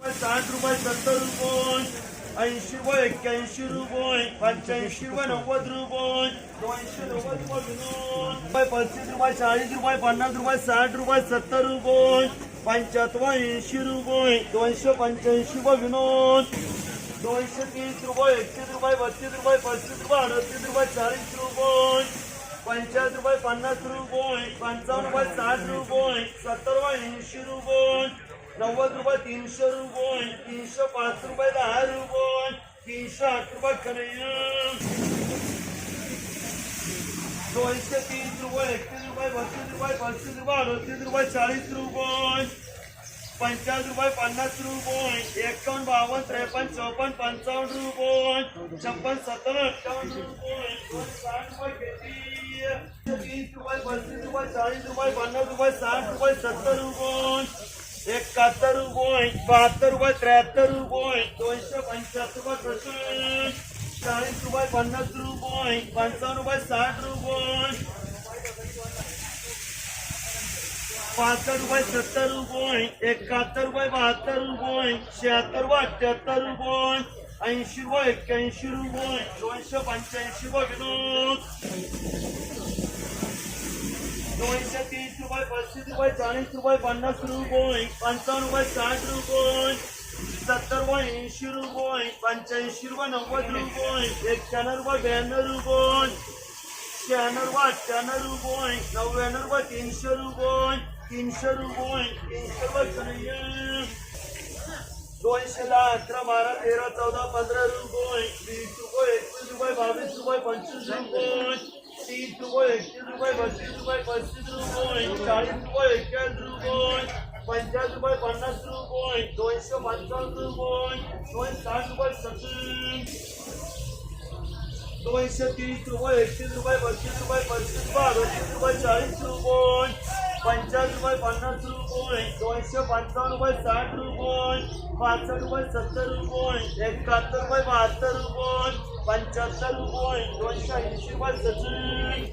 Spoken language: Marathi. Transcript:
साठ रुपये सत्तर रुपये ऐंशी रुपये एक्क्याऐंशी रुपये पंच्याऐंशी रुपये नव्वद रुपये दोनशे नव्वद रुपये पस्तीस रुपये चाळीस रुपये पन्नास रुपये साठ रुपये सत्तर रुपये पंच्याहत्तर ऐंशी रुपये दोनशे पंच्याऐंशी रुपये विनोद दोनशे तीस रुपये एकतीस रुपये बत्तीस रुपये पस्तीस रुपये अडतीस रुपये चाळीस रुपये पंचाळीस रुपये पन्नास रुपये पंचावन्न रुपये साठ रुपये सत्तर रुपये ऐंशी रुपये नव्वद रुपये तीनशे रुपये तीनशे पाच रुपये दहा रुपये तीनशे आठ रुपये खरं. दोनशे तीस रुपये एकतीस रुपये बत्तीस रुपये पस्तीस रुपये अडतीस रुपये चाळीस रुपये पंचाळीस रुपये पन्नास रुपये एकावन्न बावन्न त्रेपन्न चौपन्न पंचावन्न रुपये छप्पन सत्तर अठ्ठावन्न रुपये साठ रुपये तीस रुपये पस्तीस रुपये चाळीस रुपये पन्नास रुपये साठ रुपये सत्तर रुपये एकाहत्तर रुपये बहात्तर रुपये त्र्याहत्तर रुपये दोनशे पंच्याहत्तर रुपये प्रश्न. चाळीस रुपये पन्नास रुपये पंचावन्न रुपये साठ रुपये. पासष्ट रुपये सत्तर रुपये एकाहत्तर रुपये बहात्तर रुपये शहात्तर रुपये अठ्ठ्याहत्तर रुपये ऐंशी रुपये एक्क्याऐंशी रुपये दोनशे पंच्याऐंशी रुपये विनोद. दोनशे तीस रुपये पस्तीस रुपये चाळीस रुपये पन्नास रुपये पंचावन्न रुपये साठ रुपये सत्तर रुपये ऐंशी रुपये पंच्याऐंशी रुपये नव्वद रुपये एक्क्याण्णव रुपये ब्याण्णव रुपये शहाण्णव रुपये अठ्ठ्याण्णव रुपये नव्याण्णव रुपये तीनशे रुपये तीनशे रुपये तीनशे रुपये कन्हैया. दोनशे दहा अकरा बारा तेरा चौदा पंधरा रुपये वीस रुपये एकवीस रुपये बावीस रुपये पंचवीस रुपये तीस रुपये एकतीस रुपये बत्तीस रुपये पस्तीस रुपये चाळीस रुपये एक्क्याऐंशी रुपये पंचाळीस रुपये पन्नास रुपये दोनशे पंचावन्न रुपये दोनशे साठ रुपये सत्तर दोनशे तीस रुपये एकतीस रुपये बत्तीस रुपये पस्तीस रुपये अडतीस रुपये चाळीस रुपये पंचाळीस रुपये पन्नास रुपये दोनशे पंचावन्न रुपये साठ रुपये पासष्ट रुपये सत्तर रुपये एकाहत्तर रुपये बहात्तर रुपये पंच्याहत्तर रुपये दोनशे ऐंशी रुपये सचिन